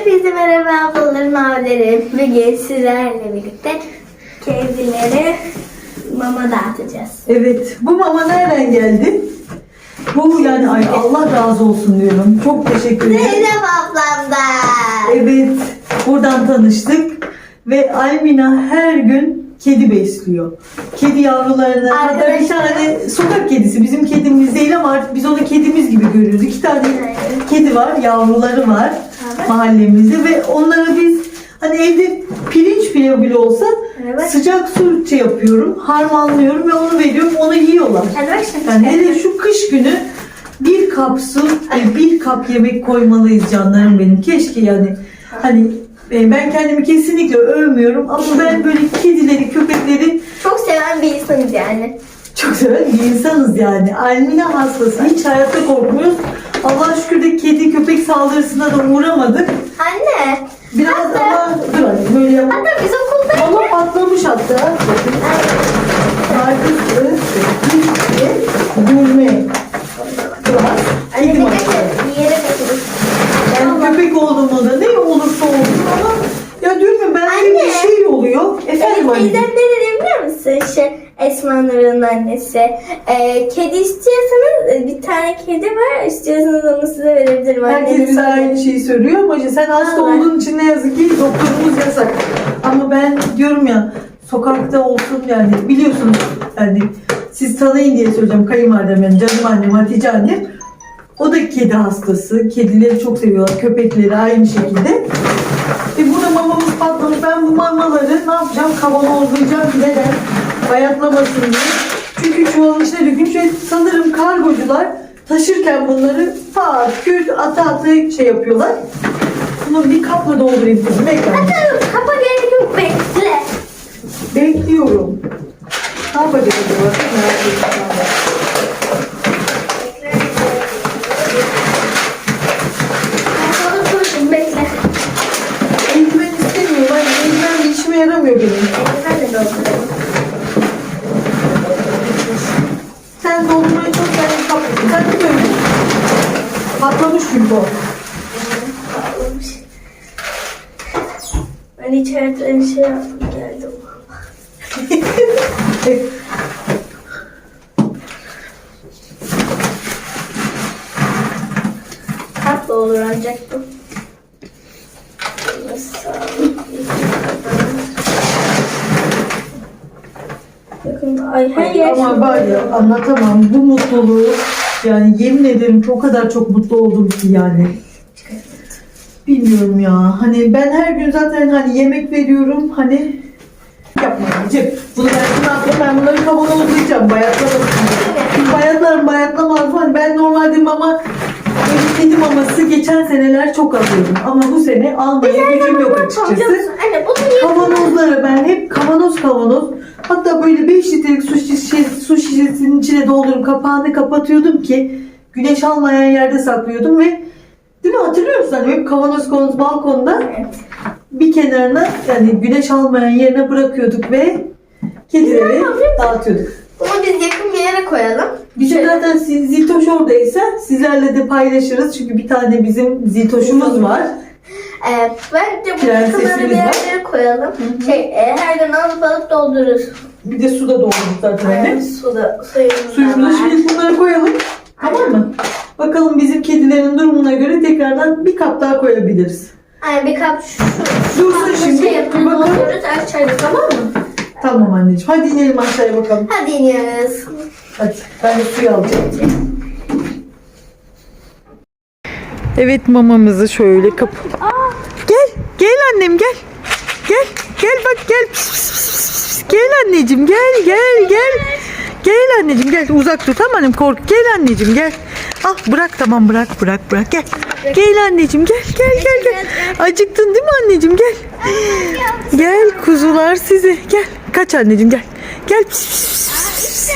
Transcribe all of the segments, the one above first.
Hepinize merhaba ablalarım, abilerim. Bugün sizlerle birlikte kedileri mama dağıtacağız. Evet. Bu mama nereden geldi? Bu yani ay Allah razı olsun diyorum. Çok teşekkür ederim. Zeynep ablamdan. Evet. Buradan tanıştık. Ve Aymina her gün kedi besliyor. Kedi yavrularını hatta bir tane sokak kedisi bizim kedimiz değil ama artık biz onu kedimiz gibi görüyoruz. İki tane Evet. kedi var, yavruları var Evet. mahallemizde ve onlara biz hani evde pirinç pilavı bile olsa Evet. sıcak su şey yapıyorum, harmanlıyorum ve onu veriyorum, onu yiyorlar. Şimdi. Yani hele şu kış günü bir kap su bir kap yemek koymalıyız canlarım benim. Keşke yani hani ben kendimi kesinlikle övmüyorum ama ben böyle kedileri, köpekleri Çok seven bir insanız yani. çok seven bir insanız yani. Almina hastası. Hiç hayatta korkmuyoruz. Allah'a şükür de kedi köpek saldırısına da uğramadık. Anne. Biraz Hatta- ama dur anne böyle yap. Hatta biz okulda Ama patlamış hatta. Bakın. Arkası, üstü, gurme. Kedi Anne masalı. bir yere götürürüz. Yani köpek olduğumda da ne olursa olsun ama ya diyorum ya ben Anne. bir şey oluyor. Efendim Benim anneciğim. ne dedi biliyor musun? Şey, Esma Nur'un annesi. Ee, kedi istiyorsanız e, bir tane kedi var. İstiyorsanız onu size verebilirim. Herkes bize aynı şeyi söylüyor ama işte sen hasta Vallahi. olduğun için ne yazık ki doktorumuz yasak. Ama ben diyorum ya sokakta olsun yani biliyorsunuz yani siz tanıyın diye söyleyeceğim kayınvalidem yani canım annem Hatice annem. O da kedi hastası. Kedileri çok seviyorlar. Köpekleri aynı şekilde. Patlamış. Ben bu mamaları ne yapacağım? Kavanozlayacağım. Neden? Bayatlamasın diye. Çünkü çuvalın içine dökünce ve sanırım kargocular taşırken bunları pat küt ata ata şey yapıyorlar. Bunu bir kapla doldurayım kızım. Bekle. Dur, Kapa gerek yok bekle. Bekliyorum. Ne yapacak acaba? Çok merak ettim. ben de. Ben sana koydum bekle. Eldiven istemiyorum. Ben eldiven bir işime yaramıyor benim. Ben de doldurayım. Sen doldurmayı çok sen kapatın. Sen de böyle. Patlamış çünkü o. Ben içeriden şey yaptım geldim. Tatlı olur ancak bu. Ay her yer Ama var ya anlatamam bu mutluluğu yani yemin ederim çok kadar çok mutlu oldum ki yani. Bilmiyorum ya. Hani ben her gün zaten hani yemek veriyorum hani yapmayacağım. Bunu ben şimdi ne yapayım? Ben bunları kavanozlayacağım. Bayatlamasın diye. Şimdi bayatlarım bayatlamaz? Hani ben normalde mama kedi maması geçen seneler çok alıyordum. Ama bu sene almaya gücüm yok açıkçası. Anne bunu niye Kavanozları ben hep kavanoz kavanoz hatta böyle 5 litrelik su, şişe, su şişesinin içine doldurup kapağını kapatıyordum ki güneş almayan yerde saklıyordum ve değil mi hatırlıyor musun? Hani hep kavanoz kavanoz balkonda Evet. bir kenarına yani güneş almayan yerine bırakıyorduk ve kedileri dağıtıyorduk. Bunu biz yakın bir yere koyalım. Bizim Şöyle. zaten siz- Ziltoş oradaysa sizlerle de paylaşırız çünkü bir tane bizim Ziltoş'umuz var. Ee, bence bu yakınları bir yerlere koyalım. Şey, e, her gün alıp alıp doldururuz. Bir de suda doldurduk zaten. Hani. suda, suyumuz da Suyumuzu var. şimdi bunları koyalım. Tamam mı? Bakalım bizim kedilerin durumuna göre tekrardan bir kap daha koyabiliriz. Yani bir kap şu, Dursun şimdi, şey yapıp bakalım. açarız tamam mı? Tamam anneciğim. Hadi inelim aşağıya bakalım. Hadi iniyoruz. Evet mamamızı şöyle kap. Gel. Gel annem gel. Gel. Gel bak gel. Gel anneciğim gel gel gel. Gel anneciğim gel uzak dur tamam annem kork. Gel anneciğim gel. Ah bırak tamam bırak bırak bırak gel. Gel anneciğim gel gel gel gel. Acıktın değil mi anneciğim gel. Gel kuzular sizi gel. Kaç anneciğim gel. Gel. Pis, pis, pis,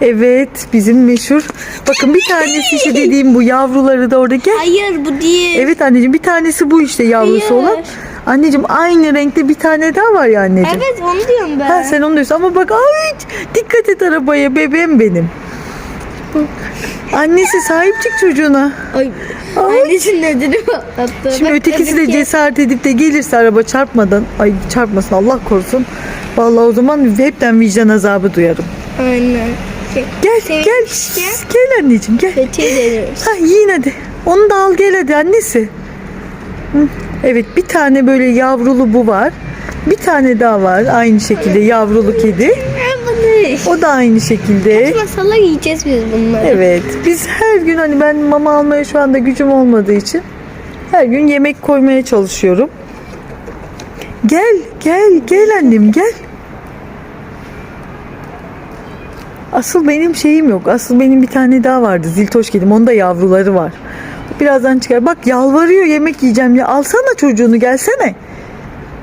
Evet bizim meşhur. Bakın bir tanesi işte dediğim bu yavruları da orada gel. Hayır bu değil. Evet anneciğim bir tanesi bu işte yavrusu Hayır. olan. Anneciğim aynı renkte bir tane daha var ya anneciğim. Evet onu diyorum ben. Ha sen onu diyorsun ama bak ay dikkat et arabaya bebeğim benim. Annesi sahip çık çocuğuna. Ay. Annesinin ödünü patlattı. Şimdi Bak, ötekisi de cesaret edip de gelirse araba çarpmadan, ay çarpmasın Allah korusun. Vallahi o zaman hepten vicdan azabı duyarım. Aynen. Gel Sevinç gel gel anneciğim gel. Ha yiyin hadi. Onu da al gel hadi annesi. Hı, Evet bir tane böyle yavrulu bu var. Bir tane daha var aynı şekilde yavrulu kedi. O da aynı şekilde. Masala yiyeceğiz biz bunları. Evet. Biz her gün hani ben mama almaya şu anda gücüm olmadığı için her gün yemek koymaya çalışıyorum. Gel, gel, gel annem gel. Asıl benim şeyim yok. Asıl benim bir tane daha vardı. Ziltoş kedim. Onda yavruları var. Birazdan çıkar. Bak yalvarıyor yemek yiyeceğim ya. Alsana çocuğunu gelsene.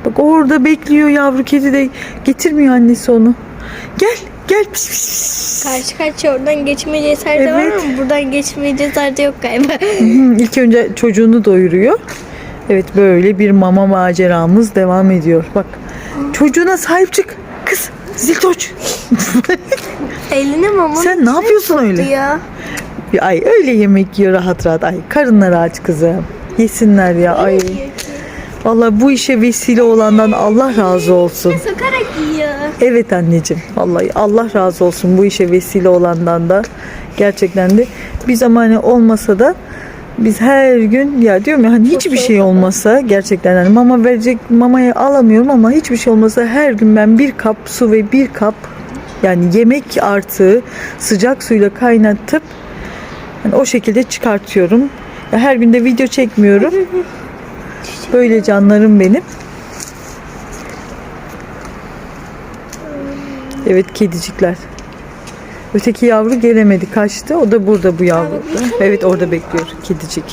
Bak orada bekliyor yavru kedi de getirmiyor annesi onu. Gel, gel. Pis, pis, pis. Karşı karşıya oradan geçme cesareti var Evet. ama buradan geçme cesareti yok galiba. Hı, İlk önce çocuğunu doyuruyor. Evet böyle bir mama maceramız devam ediyor. Bak çocuğuna sahip çık. Kız ziltoç. Eline mama. Sen ne yapıyorsun öyle? Ya. Ay öyle yemek yiyor rahat rahat. Ay karınları aç kızım. Yesinler ya ay. Vallahi bu işe vesile olandan Allah razı olsun. Sokarak yiyor. Evet anneciğim. Vallahi Allah razı olsun bu işe vesile olandan da. Gerçekten de bir zamanı olmasa da biz her gün ya diyorum ya hani hiçbir şey olmasa gerçekten hani mama verecek mamayı alamıyorum ama hiçbir şey olmasa her gün ben bir kap su ve bir kap yani yemek artı sıcak suyla kaynatıp hani o şekilde çıkartıyorum. Ya her gün de video çekmiyorum. Böyle canlarım benim. Evet kedicikler. Öteki yavru gelemedi kaçtı. O da burada bu yavru. Evet orada bekliyor kedicik.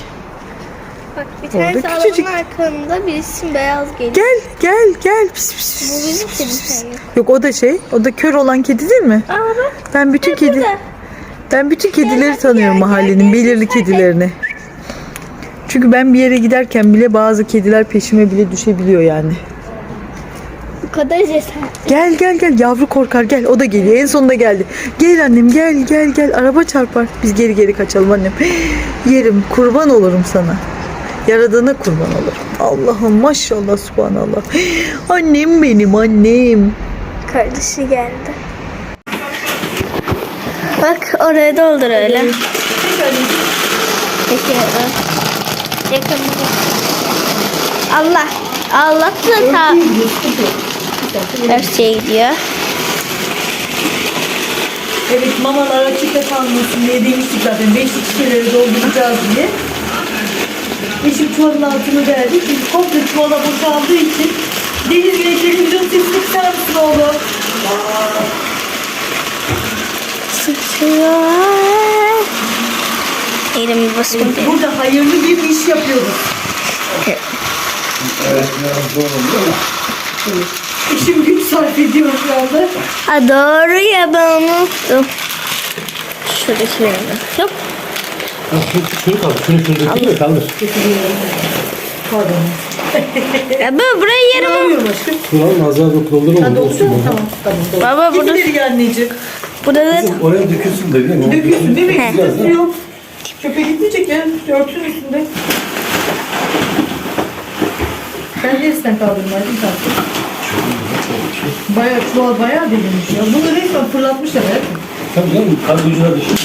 Bak bir Orada tanesi küçücük. arabanın arkamda birisi beyaz geliyor. Gel gel gel. Pis, pis, Bu pis. bizim kedim Yok o da şey. O da kör olan kedi değil mi? Aa bak Ben bütün kedi burada. ben bütün kedileri tanıyorum mahallenin belirli hadi. kedilerini. Çünkü ben bir yere giderken bile bazı kediler peşime bile düşebiliyor yani. Kadar cesaret. Gel gel gel yavru korkar gel o da geliyor en sonunda geldi. Gel annem gel gel gel araba çarpar. Biz geri geri kaçalım annem. Yerim kurban olurum sana. Yaradana kurban olurum. Allah'ım maşallah subhanallah. Annem benim annem. Kardeşi geldi. Bak oraya doldur öyle. Peki. Yakın. Allah. Allah da ta şeye gidiyor. Evet mamalar açıkta kalmasın diye demiştik zaten. Beşlik şişeleri dolduracağız diye. Eşim çuvalın altını verdi. Çünkü komple çuvala boşaldığı için Deniz Güney televizyon sesini kısar mısın oğlum? Sıçıyor. Elimi diye. Burada hayırlı bir iş yapıyoruz. Eşim güç sarf ediyor şu anda. Ha doğru ya ben unuttum. Şurada şuraya Yok. Şunu kaldır, şunu şunu de kaldır. Pardon. Ya ben burayı Ne yerim. yapıyorum aşkım? Şunu al, az daha dök- doldurma. Ha olsun doldu mu? mu? Tamam. Tamam. Baba burada Getir geri anneciğim. burada da Kızım oraya dökülsün de değil mi? Döküyorsun değil mi? He. Yok. Çöpe gitmeyecek ya. Örtün üstünde. Ben neresinden kaldırdım Aydın kalktı. Bayağı çuval bayağı delinmiş ya. Bunu resmen fırlatmışlar hayatım. Tabii canım, kalp ucuna düşür.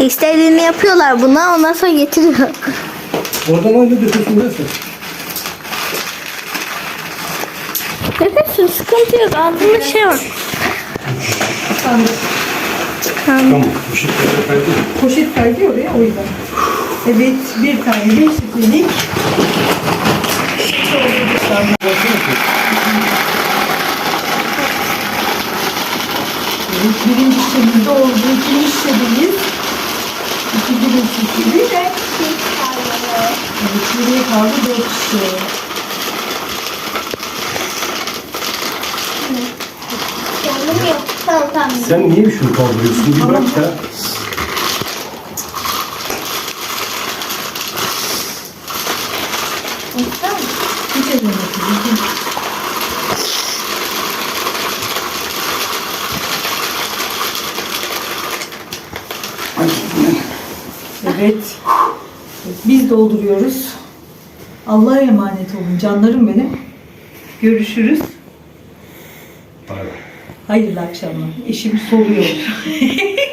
istediğini yapıyorlar buna ondan sonra getiriyor. Oradan öyle dökülsün dersen. Nefesin sıkıntı yok altında şey var. Sandık. Tamam, şekilde kaydı. Poşet kaydı oraya o yüzden. Evet bir tane beş litrelik. Evet, birinci şişemizde oldu. Şişedeyiz. İkinci bir şişeli. Evet, geriye kaldı dört. Tamam tamam. Sen niye şunu kaldırıyorsun? Bir bırak ya. Hiç elime bakayım. Evet. Biz dolduruyoruz. Allah'a emanet olun canlarım benim. Görüşürüz. Bay bay. Hayırlı akşamlar. Eşim soluyor.